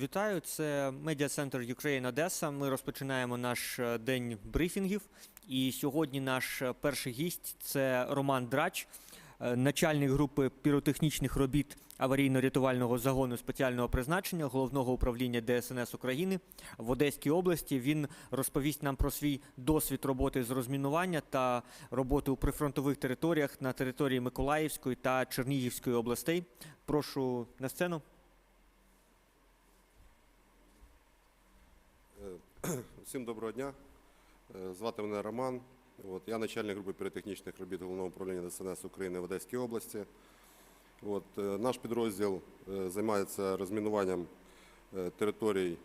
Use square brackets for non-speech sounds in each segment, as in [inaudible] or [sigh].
Вітаю, це медіа-центр Ukraine Одеса. Ми розпочинаємо наш е, день брифінгів. І сьогодні наш е, перший гість це Роман Драч, е, начальник групи піротехнічних робіт аварійно-рятувального загону спеціального призначення головного управління ДСНС України в Одеській області. Він розповість нам про свій досвід роботи з розмінування та роботи у прифронтових територіях на території Миколаївської та Чернігівської областей. Прошу на сцену. Всім доброго дня. Е, Звати мене Роман. От, я начальник групи піротехнічних робіт Головного управління ДСНС України в Одеській області. От, е, наш підрозділ е, займається розмінуванням територій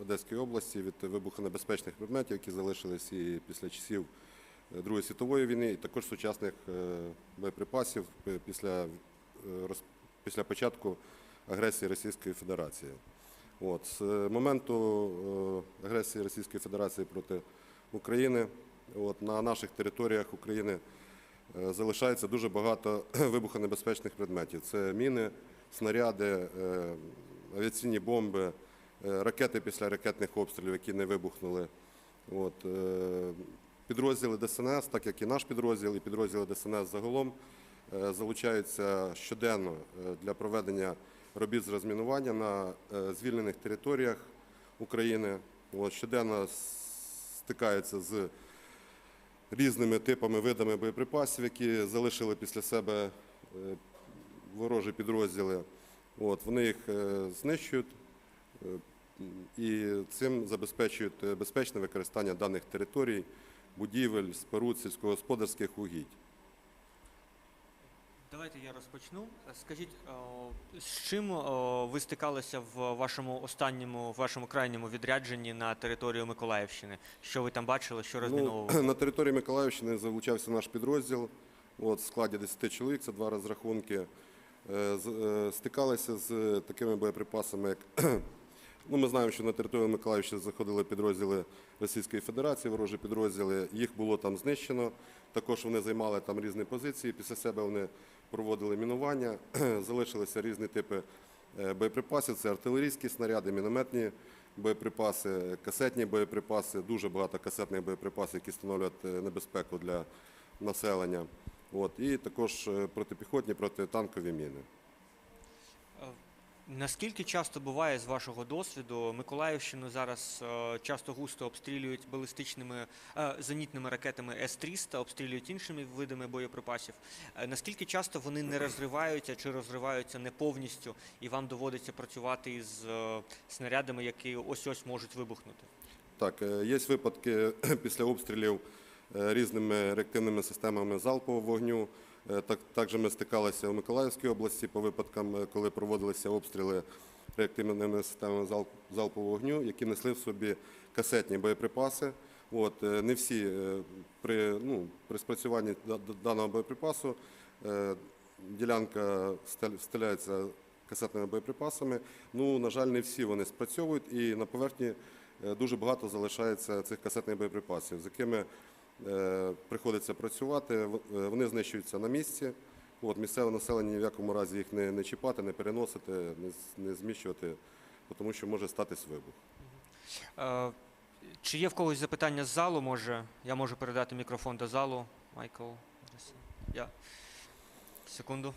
Одеської області від вибухонебезпечних предметів, які залишились і після часів Другої світової війни, і також сучасних боєприпасів після, після початку агресії Російської Федерації. От, з моменту е, агресії Російської Федерації проти України от, на наших територіях України е, залишається дуже багато [clears throat] вибухонебезпечних предметів. Це міни, снаряди, е, авіаційні бомби, ракети після ракетних обстрілів, які не вибухнули. От, підрозділи ДСНС, так як і наш підрозділ, і підрозділи ДСНС загалом залучаються щоденно для проведення робіт з розмінування на е, звільнених територіях України. Щоденно стикаються з різними типами, видами боєприпасів, які залишили після себе е, ворожі підрозділи. Вони їх е, знищують і цим забезпечують безпечне використання даних територій, будівель, споруд, сільськогосподарських угідь. Давайте я розпочну. Скажіть, з чим ви стикалися в вашому останньому, в вашому крайньому відрядженні на територію Миколаївщини? Що ви там бачили, що розміновували? Ну, [clears throat] на території Миколаївщини залучався наш підрозділ. От, в складі 10 чоловік, це два розрахунки. Е, е, Стикалися з такими боєприпасами, як [clears throat] ну, ми знаємо, що на територію Миколаївщини заходили підрозділи Російської Федерації, ворожі підрозділи. Їх було там знищено. Також вони займали там різні позиції. Після себе вони проводили мінування. [clears throat] Залишилися різні типи е, боєприпасів. Це артилерійські снаряди, мінометні боєприпаси, касетні боєприпаси, дуже багато касетних боєприпасів, які становлять е, небезпеку для населення. От, і також е, протипіхотні, протитанкові міни. Наскільки часто буває з вашого досвіду Миколаївщину зараз е, часто густо обстрілюють балістичними е, зенітними ракетами С-300, обстрілюють іншими видами боєприпасів. Е, Наскільки часто вони не розриваються чи розриваються не повністю, і вам доводиться працювати із снарядами, які ось ось можуть вибухнути? Так, є випадки [clears throat] після обстрілів різними реактивними системами залпового вогню. Е, Так, також ми стикалися в Миколаївській області по випадкам, е, коли проводилися обстріли реактивними системами залпового вогню, які несли в собі касетні боєприпаси. Е, не всі при, ну, при спрацюванні да- да- даного боєприпасу ділянка стеляється касетними боєприпасами. Ну, на жаль, не всі вони спрацьовують, і на поверхні дуже багато залишається цих касетних боєприпасів, з якими приходиться працювати. Е, Вони знищуються на місці. От, місцеве населення ні в якому разі їх не, не чіпати, не переносити, не, не зміщувати, тому що може статись вибух. Е, Чи є в когось запитання з залу? Може, я можу передати мікрофон до залу. Майкл, я. Секунду.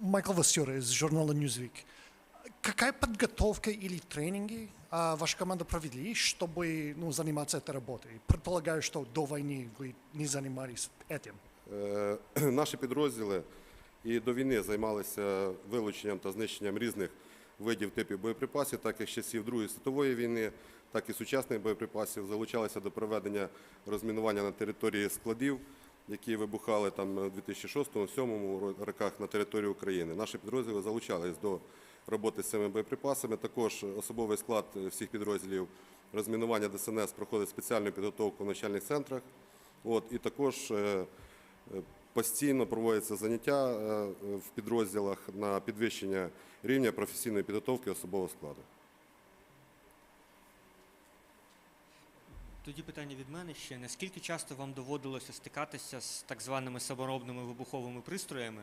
Майкл Васюра из журнала Newsweek. Какая подготовка или тренинги а, ваша команда провели, чтобы ну, заниматься этой работой? Предполагаю, что до войны вы не занимались этим. Е, Наші підрозділи і до війни займалися вилученням та знищенням різних видів типів боєприпасів, так як з часів Другої світової війни, так і сучасних боєприпасів. Залучалися до проведення розмінування на території складів, які вибухали там у 2006-2007 роках на території України. Наші підрозділи залучались до роботи з цими боєприпасами. Також особовий склад всіх підрозділів розмінування ДСНС проходить спеціальну підготовку в навчальних центрах. От, і також е, е, постійно проводяться заняття е, в підрозділах на підвищення рівня професійної підготовки особового складу. Тоді питання від мене ще. Наскільки часто вам доводилося стикатися з так званими саморобними вибуховими пристроями?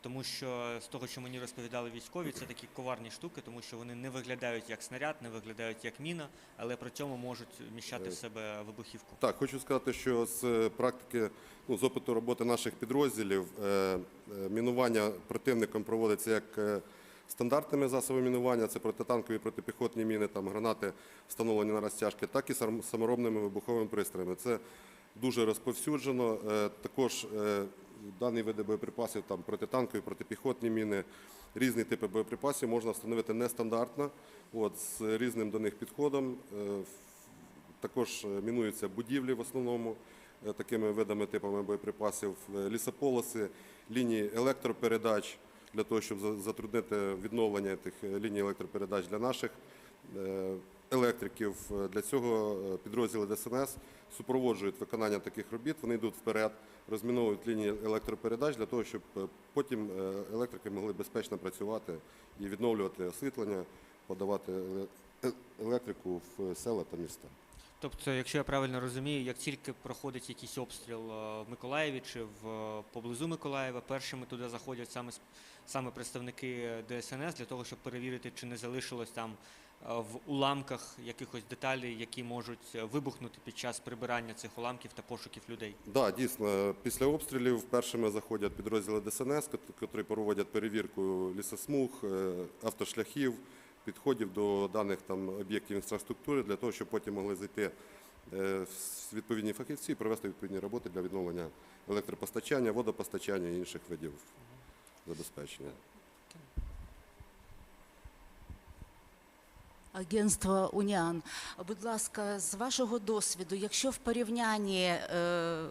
Тому що з того, що мені розповідали військові, це такі коварні штуки, тому що вони не виглядають як снаряд, не виглядають як міна, але при цьому можуть вміщати в себе вибухівку. Так, хочу сказати, що з е, практики, ну, з опиту роботи наших підрозділів, е, е, мінування противником проводиться як е, стандартними засобами мінування, це протитанкові протипіхотні міни, там, гранати встановлені на розтяжки, так і сам- саморобними вибуховими пристроями. Це дуже розповсюджено. Е, Також е, дані види боєприпасів, там, протитанкові, протипіхотні міни, різні типи боєприпасів можна встановити нестандартно, от, з різним до них підходом. Е, також мінуються будівлі в основному такими видами типами боєприпасів, лісополоси, лінії електропередач для того, щоб затруднити відновлення тих е, ліній електропередач для наших е, електриків. Е, Для цього підрозділи ДСНС супроводжують виконання таких робіт. Вони йдуть вперед, розміновують лінії електропередач для того, щоб потім електрики могли безпечно працювати і відновлювати освітлення, подавати електрику в села та міста. Тобто, якщо я правильно розумію, як тільки проходить якийсь обстріл е, в Миколаєві чи в е, поблизу Миколаєва, першими туди заходять саме саме представники ДСНС для того, щоб перевірити, чи не залишилось там е, в уламках якихось деталей, які можуть вибухнути під час прибирання цих уламків та пошуків людей. Да, дійсно, після обстрілів першими заходять підрозділи ДСНС, котрі проводять перевірку лісосмуг, автошляхів, підходів до даних там об'єктів інфраструктури для того, щоб потім могли зайти е, відповідні фахівці і провести відповідні роботи для відновлення електропостачання, водопостачання і інших видів забезпечення. Агентство Уніан. Будь ласка, з вашого досвіду, якщо в порівнянні е,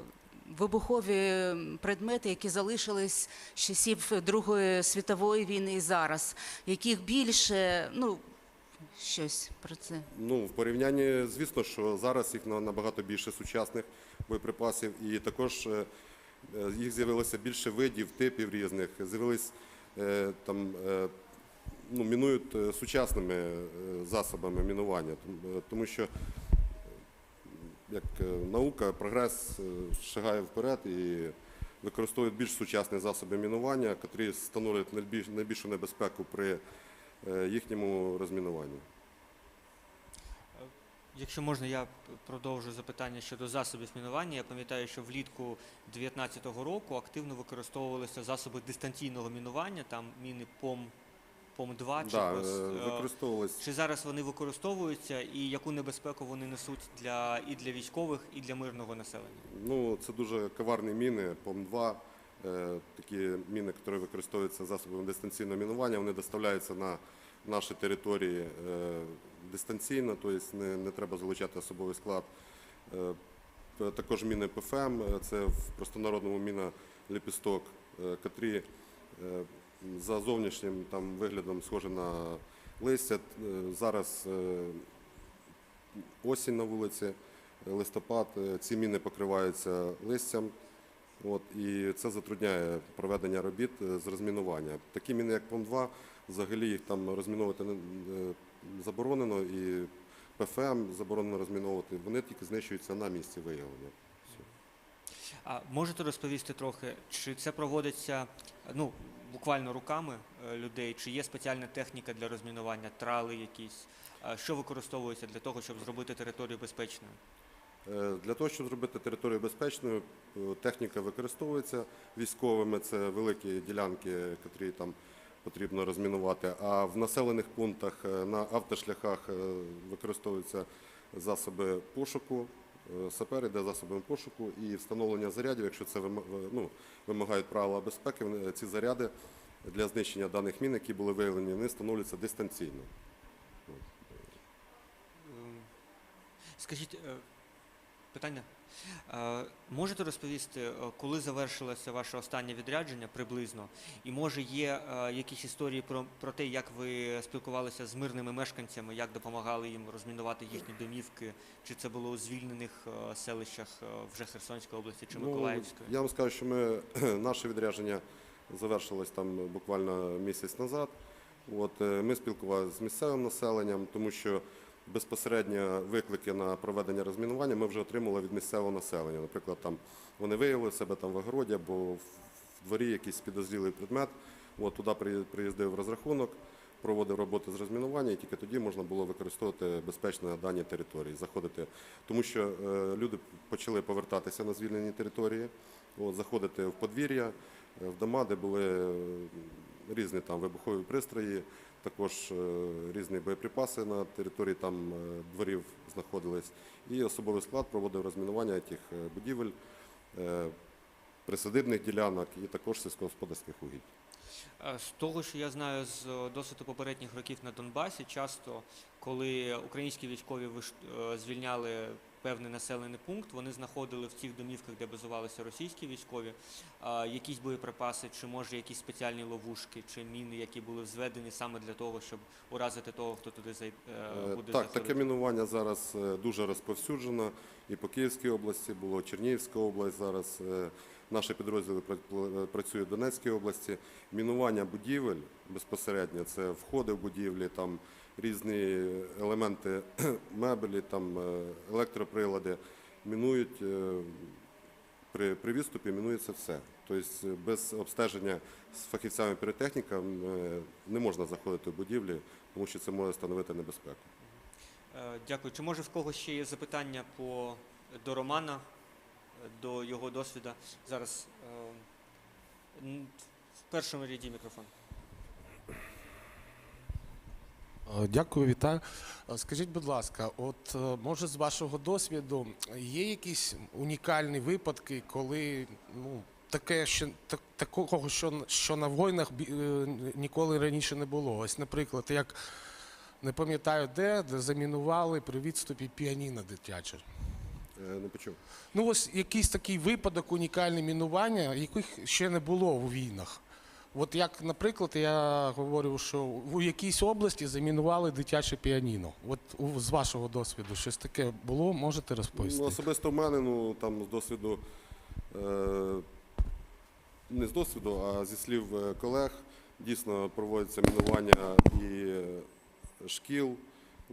вибухові предмети, які залишились з часів Другої світової війни і зараз, яких більше, ну щось про це. Ну, в порівнянні, звісно, що зараз їх набагато більше сучасних боєприпасів, і також е, е, їх з'явилося більше видів, типів різних. З'явились е, там, ну, мінують сучасними засобами мінування, Тому- що як е, наука, прогрес е, шагає вперед і використовують більш сучасні засоби мінування, які становлять найбільшу небезпеку при е, їхньому розмінуванні. Якщо можна, я продовжу запитання щодо засобів мінування. Я пам'ятаю, що влітку 2019 року активно використовувалися засоби дистанційного мінування, там міни ПОМ, ПОМ-2 чи Да, е, е, використовувались. Чи зараз вони використовуються і яку небезпеку вони несуть для і для військових, і для мирного населення? Ну, це дуже коварні міни, ПОМ-2, е, такі міни, які використовуються засобами дистанційного мінування, вони доставляються на наші території дистанційно, тобто не, не треба залучати особовий склад. Також міни ПФМ, це в простонародному міна лепісток, е, котрі за зовнішнім там, виглядом схожі на листя. Е, Зараз е, осінь на вулиці, листопад, е, ці міни покриваються листям. От, і це затрудняє проведення робіт з розмінування. Такі міни, як ПОМ-2, взагалі їх там розміновувати не- заборонено, і ПФМ заборонено розміновувати. Вони тільки знищуються на місці виявлення. А можете розповісти трохи, чи це проводиться ну буквально руками е, людей, чи є спеціальна техніка для розмінування, трали якісь? Що використовується для того, щоб зробити територію безпечною? Е, Для того, щоб зробити територію безпечною, е, техніка використовується військовими. Це великі ділянки, які там потрібно розмінувати. А в населених пунктах на автошляхах використовуються засоби пошуку. Е, Сапер йде засобами пошуку і встановлення зарядів, якщо це е, ну, вимагають правила безпеки, ці заряди для знищення даних мін, які були виявлені, вони встановлюються дистанційно. Ем, Скажіть, е, питання. Е, Можете розповісти, е, коли завершилося ваше останнє відрядження приблизно? І може є е, якісь історії про, про те, як ви спілкувалися з мирними мешканцями, як допомагали їм розмінувати їхні домівки? Чи це було у звільнених селищах вже Херсонської області чи Ну, Миколаївської? Я вам скажу, що ми [clears throat] наше відрядження завершилось там буквально місяць назад. От ми спілкувалися з місцевим населенням, тому що безпосередньо виклики на проведення розмінування ми вже отримали від місцевого населення. Наприклад, там вони виявили себе там в огороді або в дворі якийсь підозрілий предмет. От туди приїздив розрахунок, проводив роботи з розмінування, і тільки тоді можна було використовувати безпечно на даній території, заходити. Тому що е, люди почали повертатися на звільнені території, от, заходити в подвір'я, е, в дома, де були різні там вибухові пристрої, також е, різні боєприпаси на території там е, дворів знаходились. І особовий склад проводив розмінування тих е, будівель, присадибних ділянок і також сільськогосподарських угідь. З того, що я знаю з досвіду попередніх років на Донбасі, часто, коли українські військові звільняли певний населений пункт, вони знаходили в цих домівках, де базувалися російські військові, якісь боєприпаси, чи може якісь спеціальні ловушки, чи міни, які були зведені саме для того, щоб уразити того, хто туди зай... е, буде Так, заходити. таке мінування зараз е, дуже розповсюджено. І по Київській області було Чернігівська область зараз. е, Наші підрозділи пра- працюють в Донецькій області. Мінування будівель безпосередньо це входи в будівлі, там різні елементи [clears throat] меблі, там е, електроприлади. Мінують е, при, при відступі мінується все. Тобто е, без обстеження з фахівцями піротехніками е, не можна заходити в будівлі, тому що це може становити небезпеку. Дякую. Чи може в когось ще є запитання до Романа, до його досвіду? Зараз в першому ряді мікрофон. Е, Дякую, вітаю. Е, Скажіть, будь ласка, от е, може з вашого досвіду є якісь унікальні випадки, коли ну таке ще так, такого, що, що на е, ніколи раніше не було. Ось, наприклад, як не пам'ятаю де, де замінували при відступі піаніно дитяче. Е, Не почув. Ну, ось якийсь такий випадок унікальне мінування, яких ще не було у війнах. От як, наприклад, я говорю, що у якійсь області замінували дитяче піаніно. От з вашого досвіду щось таке було, можете розповісти? Ну, особисто в мене, ну там з досвіду, е, не з досвіду, а зі слів е, колег, дійсно проводиться мінування і е, шкіл,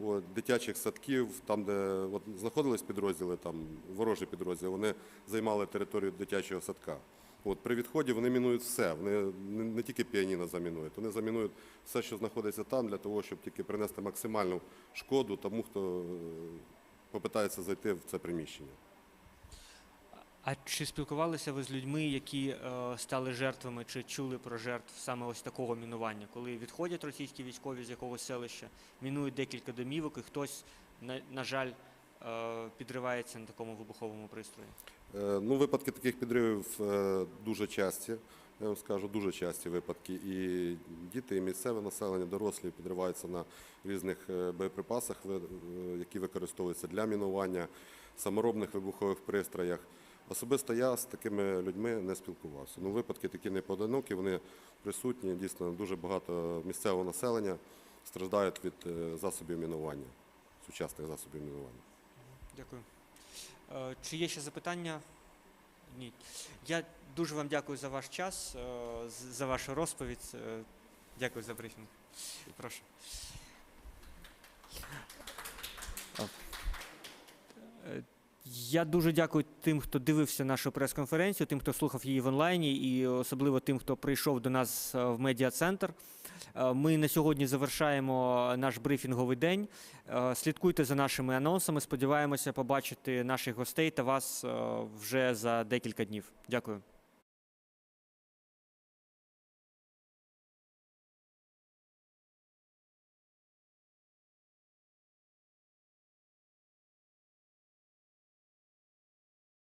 от, дитячих садків, там, де от, знаходились підрозділи, там ворожі підрозділи, вони займали територію дитячого садка. От, при відході вони мінують все. Вони не, тільки піаніно замінують, вони замінують все, що знаходиться там, для того, щоб тільки принести максимальну шкоду тому, хто е, попитається зайти в це приміщення. А чи спілкувалися ви з людьми, які е, стали жертвами, чи чули про жертв саме ось такого мінування, коли відходять російські військові з якогось селища, мінують декілька домівок, і хтось, на, на жаль, е, підривається на такому вибуховому пристрої? Е, Ну, випадки таких підривів е, дуже часті. Я вам скажу, дуже часті випадки. І діти, і місцеве населення, дорослі підриваються на різних е, боєприпасах, які використовуються для мінування, саморобних вибухових пристроях. Особисто я з такими людьми не спілкувався. Ну, випадки такі не вони присутні. Дійсно, дуже багато місцевого населення страждають від засобів мінування, сучасних засобів мінування. Дякую. Е, Чи є ще запитання? Ні. Я дуже вам дякую за ваш час, е, за вашу розповідь. Е, Дякую за брифінг. Прошу. Я дуже дякую тим, хто дивився нашу прес-конференцію, тим, хто слухав її в онлайні, і особливо тим, хто прийшов до нас в медіа-центр. Е, Ми на сьогодні завершаємо наш брифінговий день. Е, Слідкуйте за нашими анонсами. Сподіваємося побачити наших гостей та вас е, вже за декілька днів. Дякую.